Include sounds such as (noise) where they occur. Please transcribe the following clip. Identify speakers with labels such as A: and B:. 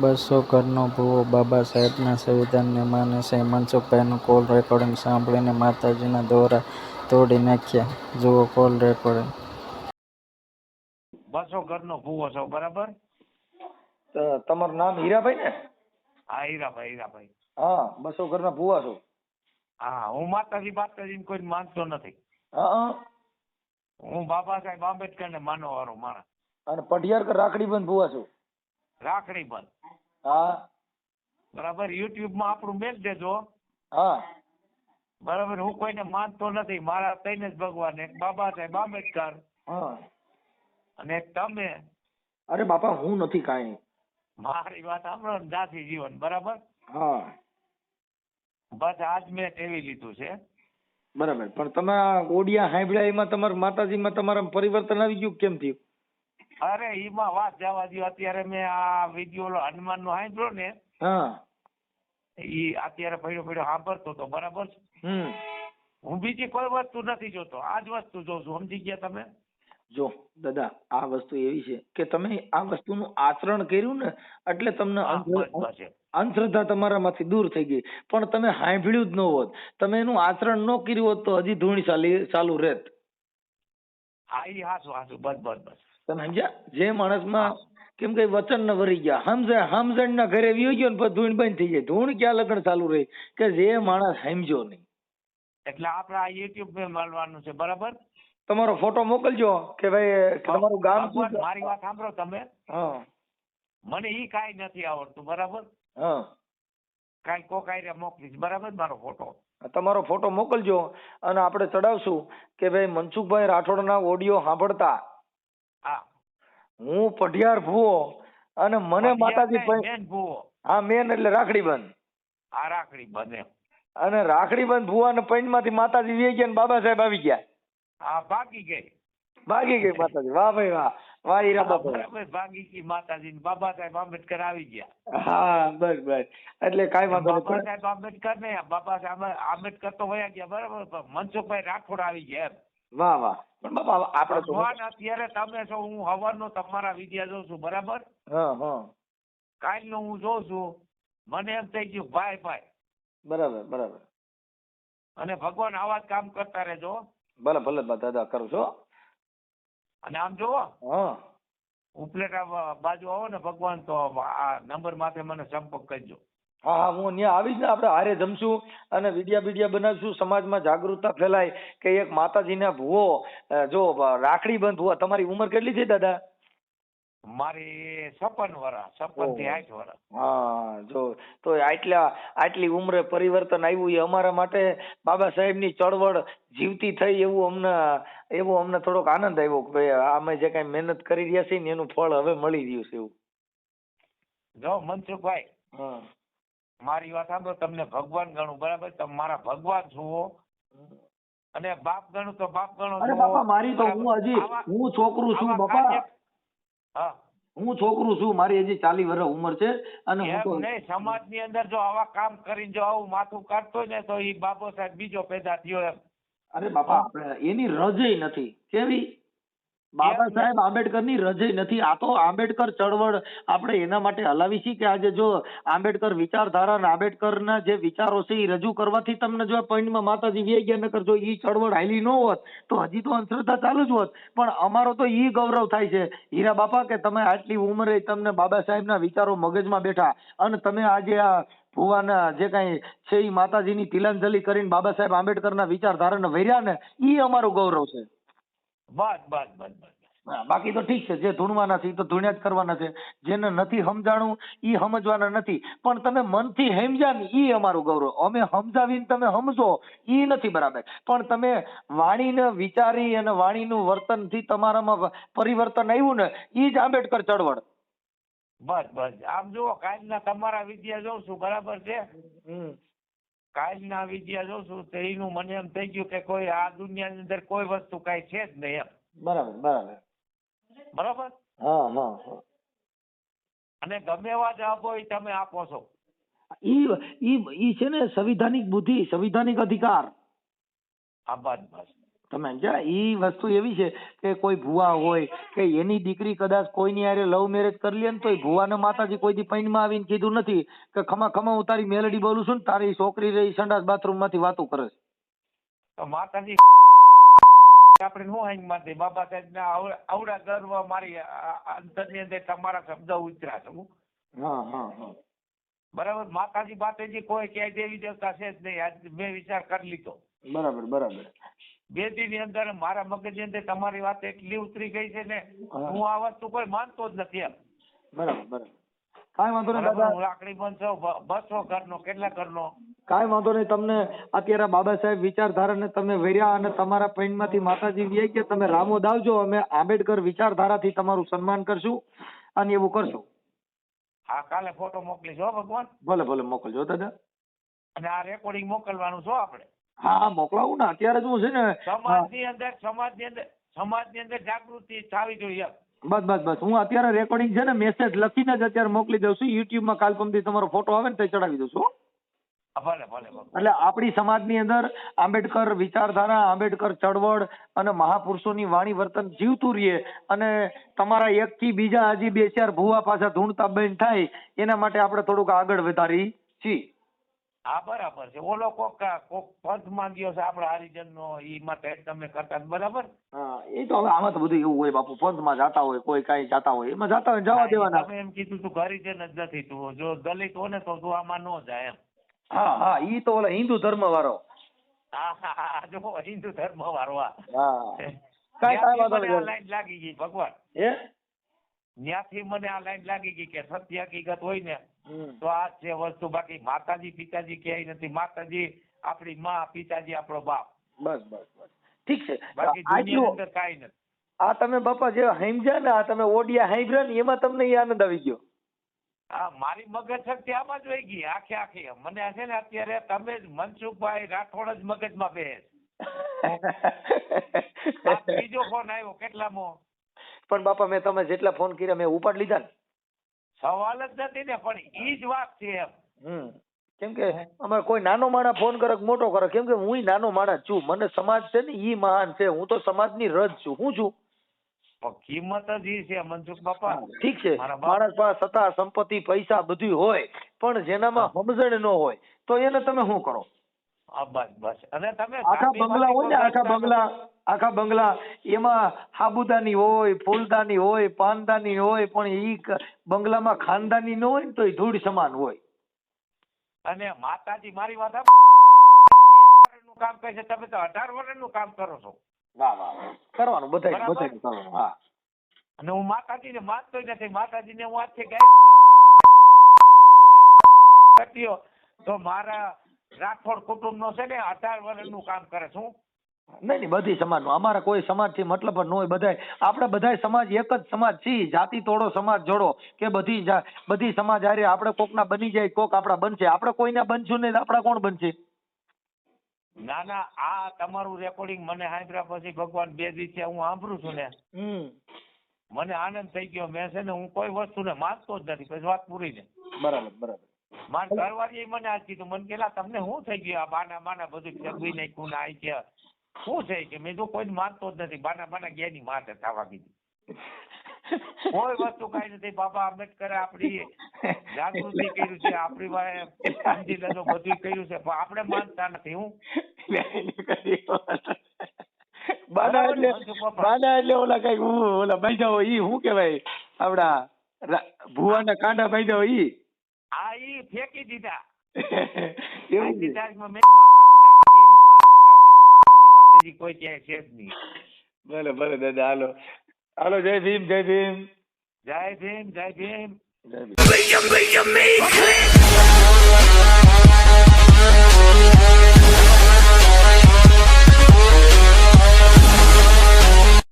A: બસો ઘરનો ભૂવો બાબા સાહેબના સંવિધાનને માને છે. મનસુખભાઈનું કોલ રેકોર્ડિંગ સાંભળીને માતાજીના દોરા તોડી નાખ્યા. જુઓ કોલ રેકોર્ડિંગ
B: બસો ઘરનો ભૂવો છો બરાબર?
C: તો તમારું નામ હીરાભાઈ ને?
B: હા હીરાભાઈ હીરાભાઈ.
C: હા બસો ઘરના ભુવા છો.
B: હા હું માતાજી માતાજી કોઈ માનતો નથી.
C: હા હા.
B: હું બાબા સાહેબ આંબેડકર ને માનવા વાળો માણસ.
C: અને પઢિયાર રાખડી બંધ ભુવા છો?
B: રાખડી પર
C: હા.
B: બરાબર? યુટ્યુબમાં આપણું મેલ દેજો.
C: હા.
B: બરાબર? હું કોઈને માનતો નથી. મારા તઈને જ ભગવાન એક બાબા સાહેબ આંબેડકર
C: હા.
B: અને એક તમે?
C: અરે બાપા હું નથી કાંઈ.
B: મારી વાત સાંભળો ને જાતિ જીવન. બરાબર?
C: હા.
B: બસ આજ મેં ટેવી લીધું છે.
C: બરાબર. પણ તમે ઓડિયા સાંભળ્યા એમાં તમારા માતાજીમાં તમારા પરિવર્તન આવી ગયું કેમ થયું?
B: અરે એમાં વાત જવા દો અત્યારે મેં આ વીડિયો હનુમાન નો સાંભળ્યો ને
C: હા.
B: ઈ અત્યારે પડ્યો પડ્યો સાંભળતો તો બરાબર છે? હું બીજી કોઈ વસ્તુ નથી જોતો. આ જ વસ્તુ જોઉં છું સમજી ગયા તમે?
C: જો દાદા આ વસ્તુ એવી છે કે તમે આ વસ્તુનું આચરણ કર્યું ને એટલે તમને. અંધશ્રદ્ધા તમારામાંથી દૂર થઈ ગઈ. પણ તમે સાંભળ્યું જ ન હોત. તમે એનું આચરણ ન કર્યું હોત તો હજી ધૂણી ચાલી ચાલુ રહેત.
B: હા એ હાસુ હાસુ બસ બસ બસ.
C: તમે સમજ્યા? જે માણસમાં કેમ કે વચન ન વરી ગયા. સમજે હમઝણ ના ઘરે વ્યો ગયો ને પછી ધૂણ બંધ થઈ જાય. ધૂણ ક્યાં લગન ચાલુ રહી? કે જે માણસ સમજ્યો નહીં.
B: એટલે આપણે આ યુટ્યુબ પે મળવાનું છે બરાબર?
C: તમારો ફોટો મોકલજો કે ભાઈ તમારું ગામ શું?
B: મારી વાત સાંભળો તમે.
C: હા.
B: મને ઈ કાઈ નથી આવડતું બરાબર?
C: હા.
B: કાઈ કોકાઈ મોકલીશ બરાબર? મારો ફોટો.
C: તમારો ફોટો મોકલજો અને આપણે ચડાવશું કે ભાઈ મનસુખભાઈ રાઠોડના ઓડિયો સાંભળતા
B: હા.
C: હું પઢિયાર ભૂવો અને મને માતાજી
B: ભૂવો.
C: હા મેન એટલે રાખડી બંધ.
B: આ રાખડી બને
C: અને રાખડી બંધ ભૂવા અને પૈનમાંથી માતાજી વી ગયા ને બાબા સાહેબ આવી ગયા.
B: હા ભાગી ગઈ.
C: ભાગી ગઈ માતાજી. વાહ ભાઈ વાહ. વાહ હીરા બાપા.
B: ભાગી ગઈ માતાજી ને બાબા સાહેબ આંબેડકર આવી ગયા.
C: હા બસ બસ. એટલે કાઈ વાંધો
B: બાબા સાહેબ આંબેડકર ને બાબા સાહેબ આંબેડકર તો વયા ગયા બરાબર મનસુખભાઈ રાઠોડ આવી ગયા એમ.
C: વાહ વાહ. પણ બાપા આપણે
B: ભગવાન અત્યારે તમે છો હું હવારનો તમારા વિદ્યા જોઉં છું બરાબર?
C: કાલ
B: કાલનો હું જોઉં છું મને એમ થઈ ગયું ભાઈ ભાઈ.
C: બરાબર બરાબર.
B: અને ભગવાન આવા જ કામ કરતા રહેજો.
C: ભલે ભલે દાદા કરું છો
B: અને આમ જોવો.
C: હા.
B: ઉપલેટા બાજુ આવો ને ભગવાન તો આ નંબર માથે મને સંપર્ક કરજો.
C: હા હા હું ત્યાં આવીશ ને આપણે હારે જમશું અને વિડિયા વિડિયા બનાવશું. સમાજમાં જાગૃતતા ફેલાય કે એક માતાજીના ભૂવો જો રાખડી બંધ ભૂવા તમારી ઉંમર કેટલી છે દાદા?
B: મારી છપ્પન વર્ષ
C: છપ્પનથી
B: આઠ વર્ષ
C: હા જો તો આટલા આટલી ઉંમરે પરિવર્તન આવ્યું એ અમારા માટે બાબા સાહેબની ચળવળ જીવતી થઈ એવું અમને એવો અમને થોડોક આનંદ આવ્યો કે ભાઈ અમે જે કાંઈ મહેનત કરી રહ્યા છીએ ને એનું ફળ હવે મળી રહ્યું છે એવું.
B: જો મનસુખભાઈ
C: હા.
B: મારી વાત સાંભળો તમને ભગવાન ગણું બરાબર? તમે મારા ભગવાન છો અને બાપ ગણું તો બાપ ગણો
C: અરે બાપા મારી તો હું હજી હું છોકરું છું બાપા.
B: હા.
C: હું છોકરું છું મારી હજી ચાલી વર્ષ ઉંમર છે અને હું તો
B: નહીં સમાજની અંદર જો આવા કામ કરીને જો આવું માથું કાઢતો ને તો ઈ બાબો સાહેબ બીજો પેદા થયો એમ.
C: અરે બાપા એની રજય નથી. કેવી? બાબા સાહેબ આંબેડકરની રજય નથી. આ તો આંબેડકર ચળવળ આપણે એના માટે હલાવી છીએ કે આજે જો આંબેડકર વિચારધારા અને આંબેડકરના જે વિચારો છે એ રજૂ કરવાથી તમને જો આ પોઈન્ટમાં માતાજી વ્યાઈ ગયા નકર જો એ ચળવળ હાલી ન હોત તો હજી તો અંધશ્રદ્ધા ચાલુ જ હોત. પણ અમારો તો ઈ ગૌરવ થાય છે. હીરા બાપા કે તમે આટલી ઉંમરે તમને બાબા સાહેબના વિચારો મગજમાં બેઠા અને તમે આજે આ ભુવાના જે કાંઈ છે એ માતાજીની તિલાંજલિ કરીને બાબા સાહેબ આંબેડકરના વિચારધારાને વર્યા ને એ અમારું ગૌરવ છે.
B: બસ બસ બસ બસ
C: બાકી તો ઠીક છે જે ધૂણવાના છે એ તો ધૂણ્યા જ કરવાના છે. જેને નથી સમજાણું એ સમજવાના નથી. પણ તમે મનથી સમજ્યા ને એ અમારું ગૌરવ. અમે સમજાવીને તમે સમજો એ નથી બરાબર. પણ તમે વાણીને વિચારી અને વાણીનું વર્તનથી તમારામાં પરિવર્તન આવ્યું ને એ જ આંબેડકર ચળવળ.
B: બસ બસ. આમ જુઓ કાલના તમારા વિદ્યા જોઉં છું. બરાબર છે? કાલના વિદ્યા જોશું તો એનું મને એમ થઈ ગયું કે કોઈ આ દુનિયાની અંદર કોઈ વસ્તુ કાંઈ છે જ નહીં એમ.
C: બરાબર બરાબર.
B: બરાબર?
C: હા હા હા.
B: અને ગમે એવા જવાબો એ તમે આપો છો.
C: ઈ ઈ ઈ છે ને સંવિધાનિક બુદ્ધિ સંવિધાનિક અધિકાર.
B: આ બસ બસ.
C: તમે જા એ વસ્તુ એવી છે કે કોઈ ભુવા હોય કે એની દીકરી કદાચ કોઈની હારે લવ મેરેજ કરી લે ને તો એ ભુવાને માતાજી કોઈ દી પૈણમાં આવીને કીધું નથી કે ખમા ખમા હું તારી મેલડી બોલું છું ને તારી છોકરી રહી સંડાસ બાથરૂમમાંથી વાતું કરે છે.
B: માતાજી આપણે નો હાઈ માનતી બાબા સાહેબ ના આવડા ગર્વ મારી અંતરની અંદર તમારા શબ્દ ઉતરા છે હું.
C: હા હા હા.
B: બરાબર? માતાજી બાતેજી કોઈ ક્યાંય દેવી દેવતા છે જ નહીં. આજ મેં વિચાર કરી લીધો.
C: બરાબર બરાબર.
B: બે ની અંદર મારા મગજની અંદર તમારી વાત એટલી ઉતરી ગઈ છે ને
C: હું.
B: આ વસ્તુ કોઈ માનતો જ નથી એમ.
C: બરાબર બરાબર. કાંઈ વાંધો નહીં દાદા.
B: હું લાકડી બનશો બસો ઘરનો કેટલા ઘરનો?
C: કાંઈ વાંધો નહીં તમને અત્યારે બાબા સાહેબ વિચારધારાને તમે વેર્યા અને તમારા માંથી માતાજી વ્યાઈ કે તમે રામોદ આવજો અમે આંબેડકર વિચારધારાથી તમારું સન્માન કરશું અને એવું કરશું.
B: હા કાલે ફોટો મોકલીશો ભગવાન.
C: ભલે ભલે મોકલજો દાદા.
B: અને આ રેકોર્ડિંગ મોકલવાનું છો આપણે?
C: હા મોકલાવું ને. અત્યારે જ હું છે ને
B: સમાજની અંદર સમાજની અંદર સમાજની અંદર જાગૃતિ થવી જોઈએ
C: બસ બસ બસ. હું અત્યારે રેકોર્ડિંગ છે ને મેસેજ લખીને જ અત્યારે મોકલી દઉં છું. યુટ્યુબમાં કાલપમથી તમારો ફોટો આવે ને તે ચડાવી દઉં છું
B: ભલે ભલે ભલે.
C: એટલે આપણી સમાજની અંદર આંબેડકર વિચારધારા આંબેડકર ચળવળ અને મહાપુરુષોની વાણી વર્તન જીવતું રહીએ અને તમારા એક થી બીજા હજી બે ચાર ભૂવા પાછા ધૂણતા બેન થાય એના માટે આપણે થોડુંક આગળ વધારી છીએ
B: હા બરાબર છે. ઓલો કોક કોક પંથ માંગ્યો છે આપણા હરિજન નો ઈ માટે તમે કરતા બરાબર?
C: હા એ તો હવે આમાં તો બધું એવું હોય બાપુ પંથમાં જાતા હોય કોઈ કઈ જાતા હોય એમાં જાતા હોય જવા દેવાના.
B: તમે એમ કીધું તું હરિજન જ નથી તું. જો દલિત હો ને તો તું આમાં ન જાય એમ.
C: હા હા ઈ તો ઓલા હિન્દુ ધર્મ વાળો
B: હા જો હિન્દુ ધર્મ વાળો
C: હા. કઈ કઈ વાંધો
B: લાઈન લાગી ગઈ ભગવાન.
C: હે?
B: ત્યાંથી મને આ લાઈન લાગી ગઈ કે સત્ય હકીકત હોય ને. તો આ જ છે વસ્તુ બાકી માતાજી પિતાજી ક્યાંય નથી. માતાજી આપણી માં પિતાજી આપણો બાપ.
C: બસ બસ બસ. ઠીક છે.
B: બાકી દુનિયાની અંદર કાંઈ નથી.
C: આ તમે બાપા જે સમજ્યા ને આ તમે ઓડિયા સાંભળ્યા ને એમાં તમને આનંદ આવી ગયો.
B: આ મારી મગજ શક્તિ આમાં જ વહી ગઈ આખે આખી. મને છે ને અત્યારે તમે જ મનસુખભાઈ રાઠોડ જ મગજમાં બેસ. (laughs) બીજો ફોન આવ્યો કેટલામો?
C: પણ બાપા મેં તમે જેટલા ફોન કર્યા મેં ઉપાડ લીધા ને.
B: સવાલ જ નથી ને પણ ઈ જ વાત છે એમ.
C: હમ. કેમ કે અમારે કોઈ નાનો માણસ ફોન કરે મોટો કરે કેમ કે હું નાનો માણસ છું. મને સમાજ છે ને ઈ મહાન છે. હું તો સમાજની રજ છું. હું છું?
B: કિંમત જ ઈ છે મનસુખ બાપા.
C: ઠીક છે. માણસ પાસે સત્તા સંપત્તિ પૈસા બધું હોય પણ જેનામાં સમજણ ન હોય તો એને તમે શું કરો?
B: બસ બસ. અને તમે
C: આખા બંગલા હોય ને આખા બંગલા. આખા બંગલા એમાં સાબુદાની હોય ફૂલદાની હોય પાનદાની હોય પણ એ બંગલામાં ખાનદાની ન હોય ને તો ધૂળ સમાન હોય.
B: અને માતાજી મારી વાત કામ કહે છે તમે તો અઢાર વર્ષનું કામ કરો છો.
C: વાહ વાહ કરવાનું બધાય બધા કરવાનું હા.
B: અને હું માતાજીને માનતો નથી માતાજીને હું આજથી કે તું મારા રાઠોડ કુટુંબનો છે ને અઢાર વર્ષનું કામ કરે છું.
C: નહીં નહીં બધી સમાજનું. અમારા કોઈ સમાજથી મતલબ જ ન હોય બધાય. આપણે બધાય સમાજ એક જ સમાજ છીએ. જાતિ તોડો સમાજ જોડો. કે બધી જા- બધી સમાજ હારે આપણે કોકના બની જાય કોક આપણા બનશે. આપણે કોઈના બનશું નહીં આપણા કોણ બનશે?
B: ના ના આ તમારું રેકોર્ડિંગ મને સાંભળ્યા પછી ભગવાન બે દિવસે હું સાંભળું છું ને. મને આનંદ થઈ ગયો. મેં છે ને હું કોઈ વસ્તુને માનતો જ નથી. પછી વાત પૂરી ને
C: બરાબર બરાબર.
B: મારા ઘરવાળીએ મને આજ કીધું. મને કેલા તમને શું થઈ ગયું? આ બાના બાના બધું ચગવી નાખ્યું ને આઈ કે શું છે કે મેં તો કોઈ માનતો જ નથી. બાના બાના જ્ઞાની માથે થવા કીધી. કોઈ વસ્તુ કઈ નથી. બાબા આંબેડકરે આપણી જાગૃતિ કર્યું છે. આપણી વાય સમજી લેજો બધું કર્યું છે. પણ આપણે માનતા નથી હું.
C: બાના એટલે બાના એટલે ઓલા કઈ ઓલા બાંધ્યા હોય ઈ શું કેવાય આપડા ભુવાના કાંડા બાંધ્યા હોય ઈ.
B: આ ઈ ફેંકી દીધા. (laughs)
C: એવું
B: દીધા મેં બીજી કોઈ ક્યાંય છે જ નહીં
C: ભલે ભલે દાદા હાલો હાલો જય ભીમ જય ભીમ
B: જય ભીમ જય ભીમ
C: જય ભીમ